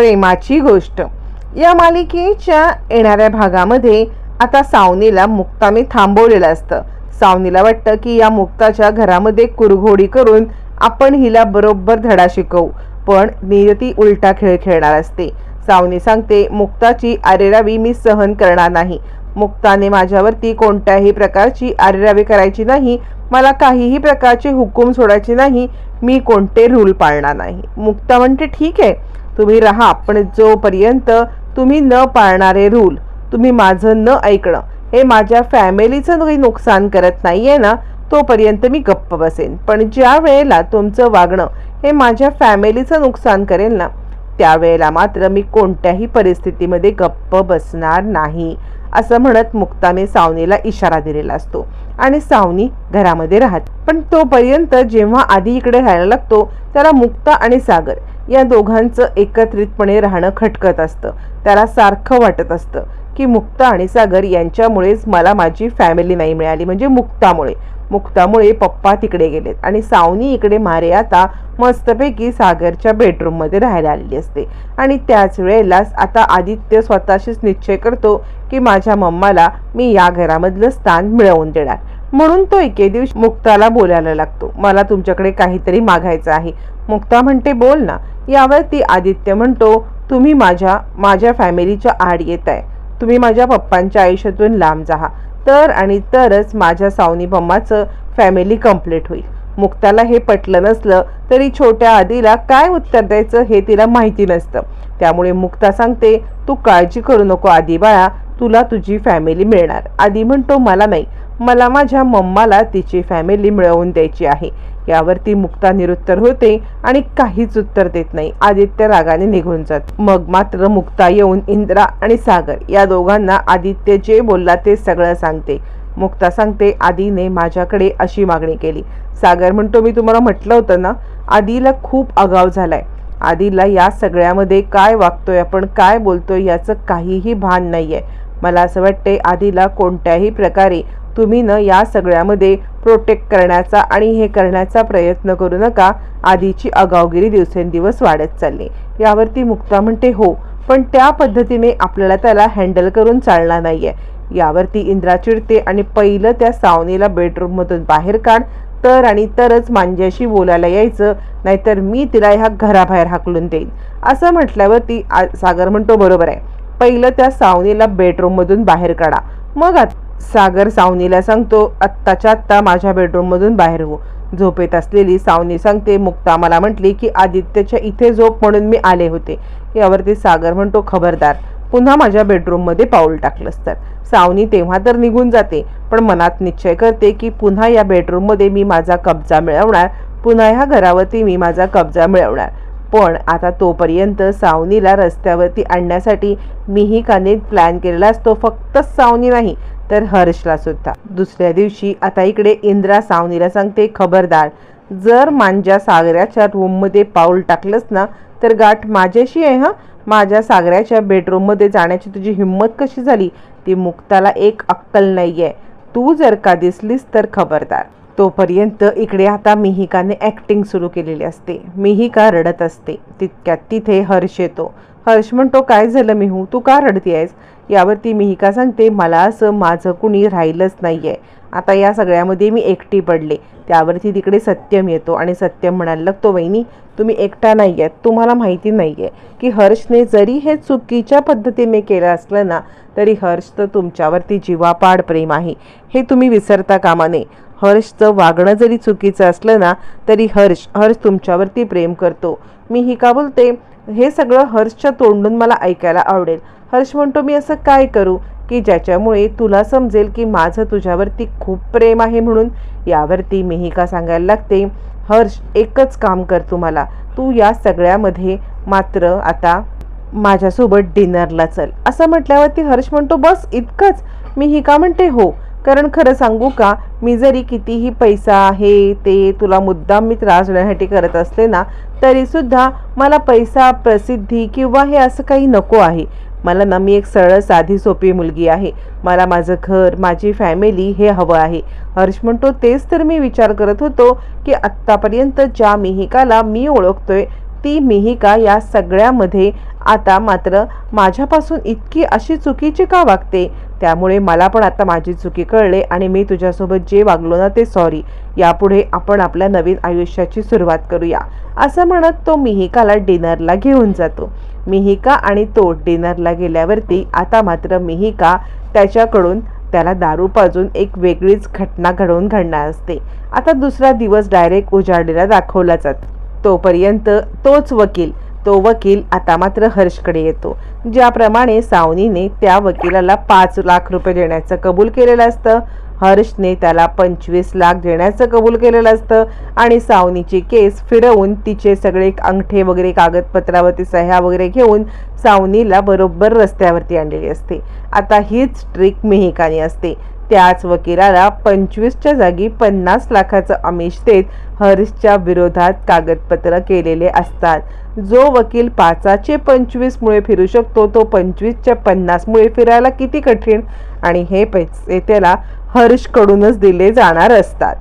प्रेमाची गोष्ट. या मालिकेच्या येणाऱ्या भागामध्ये आता सावनीला मुक्ताने थांबवलेलं असतं. सावनीला वाटतं की या मुक्ताच्या घरामध्ये कुरघोडी करून आपण हिला बरोबर धडा शिकवू पण नियती उलटा खेळ खेळणार असते. सावनी सांगते मुक्ताची आरेरावी मी सहन करणार नाही. मुक्ताने माझ्यावरती कोणत्याही प्रकारची आरेरावी करायची नाही. मला काहीही प्रकारचे हुकूम सोडायचे नाही. मी कोणते रूल पाळणार नाही. मुक्ता म्हणते ठीक आहे. तुम्ही राहा पण जोपर्यंत तुम्ही न पाळणारे रूल तुम्ही माझं न ऐकणं हे माझ्या फॅमिलीचं काही नुकसान करत नाही आहे ना तोपर्यंत मी गप्प बसेन. पण ज्या वेळेला तुमचं वागणं हे माझ्या फॅमिलीचं नुकसान करेल ना त्यावेळेला मात्र मी कोणत्याही परिस्थितीमध्ये गप्प बसणार नाही असं म्हणत मुक्ताने सावनीला इशारा दिलेला असतो. आणि सावनी घरामध्ये राहत. पण तोपर्यंत जेव्हा आधी इकडे राहायला लागतो त्याला मुक्ता आणि सागर या दोघांचं एकत्रितपणे राहणं खटकत असतं. त्याला सारखं वाटत असतं की मुक्ता आणि सागर यांच्यामुळेच मला माझी फॅमिली नाही मिळाली. म्हणजे मुक्तामुळे. मुक्तामुळे पप्पा तिकडे गेलेत आणि सावनी इकडे मारे आता मस्तपैकी सागरच्या बेडरूममध्ये राहायला आलेली असते. आणि त्याच वेळेला आता आदित्य स्वतःशीच निश्चय करतो की माझ्या मम्माला मी या घरामधलं स्थान मिळवून देणार. म्हणून तो एके दिवशी मुक्ताला बोलायला लागतो. मला तुमच्याकडे काहीतरी मागायचं आहे. मुक्ता म्हणते बोल ना. यावरती आदित्य म्हणतो तुम्ही माझ्या माझ्या फॅमिलीच्या आड येत आहे तुम्ही माझ्या पप्पांच्या आयुष्यातून लांब जाहा तर आणि तरच माझ्या सावनी बम्माचं फॅमिली कंप्लीट होईल. मुक्ताला हे पटलं नसलं तरी छोट्या आधीला काय उत्तर द्यायचं हे तिला माहिती नसतं. त्यामुळे मुक्ता सांगते तू काळजी करू नको आधी बाळा. तुला तुझी फॅमिली मिळणार. आधी म्हणतो मला नाही. मला माझ्या मम्माला तिची फॅमिली मिळवून द्यायची आहे. यावरती मुक्ता निरुत्तर होते आणि काहीच उत्तर देत नाही. आदित्य रागाने निघून जात. मग मात्र मुक्ता येऊन इंद्रा आणि सागर या दोघांना आदित्य जे बोलला ते सगळं सांगते. मुक्ता सांगते आदीने माझ्याकडे अशी मागणी केली. सागर म्हणतो मी तुम्हाला म्हटलं होतं ना आधीला खूप आगाव झालाय. आदीला या सगळ्यामध्ये काय वागतोय आपण काय बोलतोय याचं काहीही भान नाही आहे मला असं वाटते आधीला कोणत्याही प्रकारे तुम्ही न या सगळ्यामध्ये प्रोटेक्ट करण्याचा आणि हे करण्याचा प्रयत्न करू नका. आधीची आगावगिरी दिवसेंदिवस वाढत चालली. यावरती मुक्ता म्हणते हो पण त्या पद्धतीने आपल्याला त्याला हँडल करून चालणार नाही आहे यावरती इंद्रा चिडते आणि पहिलं त्या सावनीला बेडरूममधून बाहेर काढ. तर आणि तरच मांज्याशी बोलायला यायचं. नाहीतर मी तिला ह्या घराबाहेर हाकलून देईन. असं म्हटल्यावरती आ- सागर म्हणतो बरोबर आहे. पहिलं त्या सावनीला बेडरूममधून बाहेर काढा. मग आता सागर सावनीला सांगतो आत्ताच्या आत्ता माझ्या बेडरूममधून बाहेर हो. झोपेत असलेली सावनी सांगते मुक्ता मला म्हटली की आदित्यच्या इथे झोप म्हणून मी आले होते. यावरती सागर म्हणतो खबरदार पुन्हा माझ्या बेडरूममध्ये पाऊल टाकलंस तर सावनी तेव्हा तर निघून जाते पण मनात निश्चय करते की पुन्हा या बेडरूममध्ये मी माझा कब्जा मिळवणार पुन्हा ह्या घरावरती मी माझा कब्जा मिळवणार. पण आता तोपर्यंत सावनीला रस्त्यावरती आणण्यासाठी मिहिकाने प्लॅन केलेला असतो. फक्त सावनी नाही तर हर्षला सुद्धा. दुसऱ्या दिवशी आता इकडे इंद्रा सावनीला सांगते खबरदार जर मांजा सागराच्या रूममध्ये पाऊल टाकलंस ना तर गाठ माझ्याशी आहे हां? माझ्या सागराच्या बेडरूममध्ये जाण्याची तुझी हिंमत कशी झाली? ती मुक्ताला एक अक्कल नाही आहे तू जर का दिसलीस तर खबरदार. तोपर्यंत इकडे आता मिहिकाने ॲक्टिंग सुरू केलेली असते. मिहिका रडत असते. तितक्यात तिथे हर्ष येतो. हर्ष म्हणतो काय झालं मिहू? तू का रडती आहेस यावरती मिहिका सांगते मला असं माझं कुणी राहिलंच नाही आहे आता या सगळ्यामध्ये मी एकटी पडले. त्यावरती तिकडे सत्यम येतो आणि सत्यम म्हणायला लागतो वहिनी तुम्ही एकटा नाही आहेत तुम्हाला माहिती नाही आहे की हर्षने जरी हे चुकीच्या पद्धतीने केलं असलं ना तरी हर्ष तर तुमच्यावरती जीवापाड प्रेम आहे. हे तुम्ही विसरता कामा नये. हर्षचं वागणं जरी चुकीचं असलं ना तरी हर्ष हर्ष तुमच्यावरती प्रेम करतो. मी ही का बोलते? हे सगळं हर्षच्या तोंडून मला ऐकायला आवडेल. हर्ष म्हणतो मी असं काय करू की ज्याच्यामुळे तुला समजेल की माझं तुझ्यावरती खूप प्रेम आहे म्हणून? यावरती मिहिका सांगायला लागते? हर्ष एकच काम कर तुम्हाला. तू या सगळ्यामध्ये मात्र आता माझ्यासोबत डिनरला चल. असं म्हटल्यावरती हर्ष म्हणतो बस इतकंच. मी ही का म्हणते हो. कारण खरं सांगू का मी जरी कितीही पैसा आहे ते तुला मुद्दाम मी त्रास देण्यासाठी करत असते ना तरीसुद्धा मला पैसा प्रसिद्धी किंवा हे असं काही नको आहे. मला ना मी एक सरळ साधी सोपी मुलगी आहे. मला माझं घर माझी फॅमिली हे हवं आहे. हर्ष म्हणतो तेच तर मी विचार करत होतो की आत्तापर्यंत ज्या मिहिकाला मी ओळखतोय ती मिहिका या सगळ्यामध्ये आता मात्र माझ्यापासून इतकी अशी चुकीची का वागते? त्यामुळे मला पण आता माझी चुकी कळले आणि मी तुझ्यासोबत जे वागलो ना ते सॉरी यापुढे आपण आपल्या नवीन आयुष्याची सुरुवात करूया. असं म्हणत तो मिहिकाला डिनरला घेऊन जातो. मिहिका आणि तो डिनरला गेल्यावरती आता मात्र मिहिका त्याच्याकडून त्याला दारू पाजून एक वेगळीच घटना घडवून घडणार असते. आता दुसरा दिवस डायरेक्ट उजाडीला दाखवला जातो. तोपर्यंत तोच वकील तो वकील आता मात्र हर्षकडे येतो. ज्याप्रमाणे सावनीने त्या वकिलाला पाच लाख रुपये देण्याचं कबूल केलेलं असतं हर्षने त्याला पंचवीस लाख देण्याचं कबूल केलेलं असतं आणि सावनीची केस फिरवून तिचे सगळे अंगठे वगैरे कागदपत्रावरती सह्या वगैरे घेऊन सावनीला बरोबर रस्त्यावरती आणलेली असते. आता हीच ट्रिक मेहिकानी असते. त्याच वकिलाला पंचवीसच्या जागी पन्नास लाखाचं आमिष देत हरीशच्या विरोधात कागदपत्र केलेले असतात. जो वकील पाचाचे पंचवीसमुळे फिरू शकतो तो पंचवीसच्या पन्नासमुळे फिरायला किती कठीण? आणि हे पैसे त्याला हर्षकडूनच दिले जाणार असतात.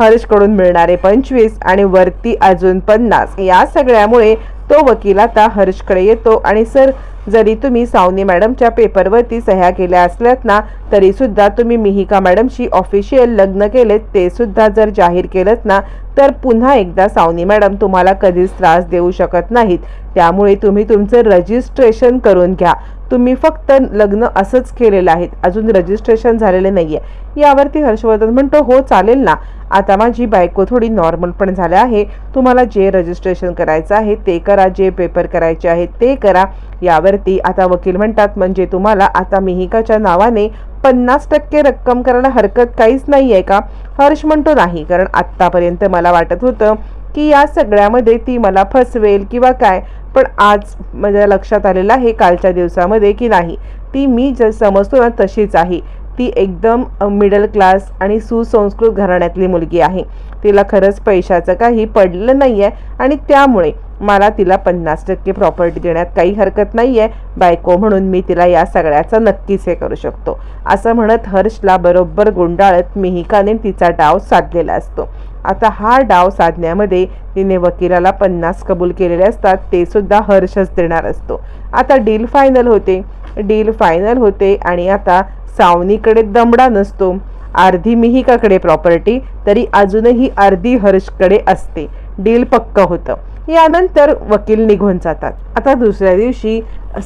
हर्षकडून मिळणारे पंचवीस आणि वरती अजून पन्नास या सगळ्यामुळे तो वकील आता हर्षकडे येतो आणि सर जरी तुम्ही सावनी मॅडमच्या पेपरवरती सह्या केल्या असल्यात ना तरी सुद्धा तुम्ही मिहिका मॅडमशी ऑफिशियल लग्न केलेत ते सुद्धा जर जाहीर केलं ना तर पुन्हा एकदा सावनी मॅडम तुम्हाला कधीच त्रास देऊ शकत नाहीत. त्यामुळे तुम्ही तुमचं रजिस्ट्रेशन करून घ्या. तुम्ही फक्त लग्न असंच केलेलं आहे. अजून रजिस्ट्रेशन झालेले नाही आहे यावरती हर्षवर्धन म्हणतो हो चालेल ना. आता माझी बायको थोडी नॉर्मल पण झाल्या आहे. तुम्हाला जे रजिस्ट्रेशन करायचं आहे ते करा जे पेपर करायचे आहेत ते करा. यावरती आता वकील म्हणतात म्हणजे तुम्हाला आता मिहिकाच्या नावाने पन्नास टक्के रक्कम करायला हरकत काहीच नाही आहे का? हर्ष म्हणतो नाही कारण आत्तापर्यंत मला वाटत होतं की या सगळ्यामध्ये ती मला फसवेल किंवा काय? पण आज माझ्या लक्षात आलेलं आहे कालच्या दिवसामध्ये की नाही. ती मी ज समजतो ना तशीच आहे. ती एकदम मिडल क्लास आणि सुसंस्कृत घराण्यातली मुलगी आहे. तिला खरंच पैशाचं काही पडलं नाही आहे आणि त्यामुळे मला तिला पन्नास टक्के प्रॉपर्टी देण्यात काही हरकत नाही आहे बायको म्हणून मी तिला या सगळ्याचा नक्कीच हे करू शकतो. असं म्हणत हर्षला बरोबर गुंडाळत मिहिकाने तिचा डाव साधलेला असतो. आता हा डाव साधण्यामध्ये तिने वकिलाला पन्नास कबूल केलेले असतात ते सुद्धा हर्षच देणार असतो. आता डील फायनल होते. डील फायनल होते आणि आता सावनीकडे दमडा नसतो. अर्धी मिहिकाकडे प्रॉपर्टी तरी अजूनही अर्धी हर्षकडे असते. डील पक्क होतं. यानंतर वकील निघून जातात. आता दुसऱ्या दिवशी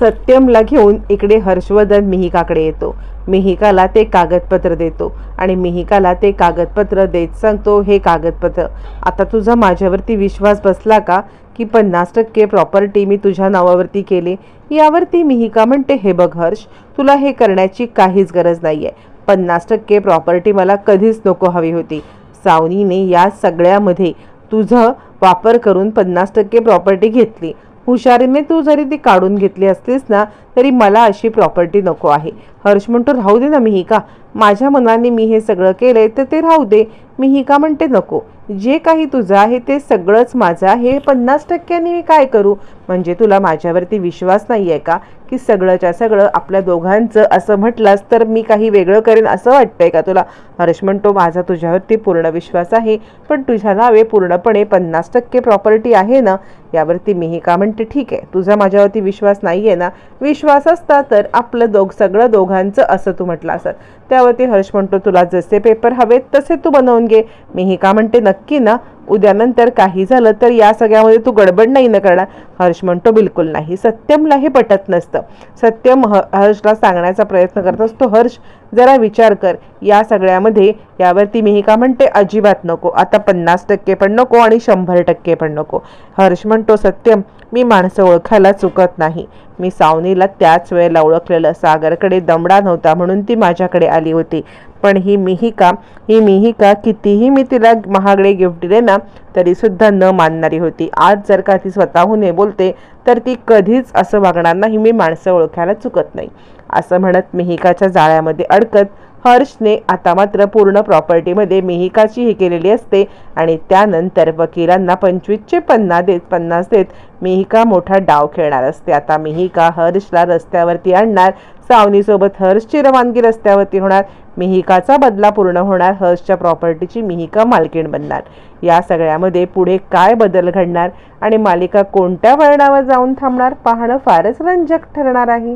सत्यमला घेऊन इकडे हर्षवर्धन मिहिकाकडे येतो. मिहिकाला ते कागदपत्र देतो आणि मिहिकाला ते कागदपत्र देत सांगतो हे कागदपत्र आता तुझा माझ्यावरती विश्वास बसला का? की पन्नास टक्के प्रॉपर्टी मी तुझ्या नावावरती केली. यावरती मिहिका म्हणते हे बघ हर्ष तुला हे करण्याची काहीच गरज नाही आहे पन्नास टक्के प्रॉपर्टी मला कधीच नको हवी होती. सावनीने या सगळ्यामध्ये तुझं वापर करून पन्नास टक्के प्रॉपर्टी घेतली. हुशारीने तू जरी ती काढून घेतली असलीस ना तरी मला अशी प्रॉपर्टी नको आहे. हर्ष म्हणतो राहू दे ना मिहिका. माझ्या मनाने मी हे सगळं केलंय तर ते राहू दे. मी ही का म्हणते नको? जे काही तुझं आहे ते सगळंच माझं आहे. पन्नास टक्क्यांनी मी काय करू? म्हणजे तुला माझ्यावरती विश्वास नाही आहे का? की सगळंच्या सगळं आपल्या दोघांचं असं म्हटलंस तर मी काही वेगळं करेन असं वाटतंय का तुला? हर्ष म्हणतो माझा तुझ्यावरती पूर्ण विश्वास आहे पण तुझ्या नावे पूर्णपणे पन्नास टक्के प्रॉपर्टी आहे ना? यावरती मीही का म्हणते ठीक आहे तुझा माझ्यावरती विश्वास नाही आहे ना? विश्वास असता तर आपलं दोघ सगळं दोघांचं असं तू म्हटलं असत त्यावरती हर्ष म्हणतो तुला जसे पेपर हवेत तसे तू बनवून म्हणजे घे मीही का म्हणते नक्की ना उद्यानंतर काही झालं तर या सगळ्यामध्ये तू गडबड नाही ना करणार. हर्ष म्हणतो बिलकुल नाही. सत्यमला हे पटत नसतं. सत्यम ह हर्षला सांगण्याचा प्रयत्न करत असतो हर्ष जरा विचार कर. या सगळ्यामध्ये यावरती मिहिका म्हणते अजिबात नको. आता पन्नास टक्के पण नको आणि शंभर टक्के पण नको. हर्ष म्हणतो सत्यम मी माणसं ओळखायला चुकत नाही. मी सावनीला त्याच वेळेला ओळखलेलं. सागरकडे दमडा नव्हता म्हणून ती माझ्याकडे आली होती. पण ही मिहिका ही मिहिका कितीही मी तिला महागडे गिफ्ट दिले ना तरीसुद्धा न मानणारी होती. आज जर का ती स्वतःहून हे बोलते तर ती कधीच असं वागणार नाही मी माणसं ओळखायला चुकत नाही. असं म्हणत मिहिकाच्या जाळ्यामध्ये अडकत हर्षने आता मात्र पूर्ण प्रॉपर्टीमध्ये मिहिकाची ही केलेली असते आणि त्यानंतर वकिलांना पंचवीसचे पन्ना देत पन्नास देत मिहिका मोठा डाव खेळणार असते. आता मिहिका हर्षला रस्त्यावरती आणणार सावनीसोबत हर्षची रवानगी रस्त्यावरती होणार. मिहिकाचा बदला पूर्ण होणार हर्षच्या प्रॉपर्टीची मिहिका मालकीण बनणार. या सगळ्यामध्ये पुढे काय बदल घडणार आणि मालिका कोणत्या वळणावर जाऊन थांबणार पाहणं फारच रंजक ठरणार आहे.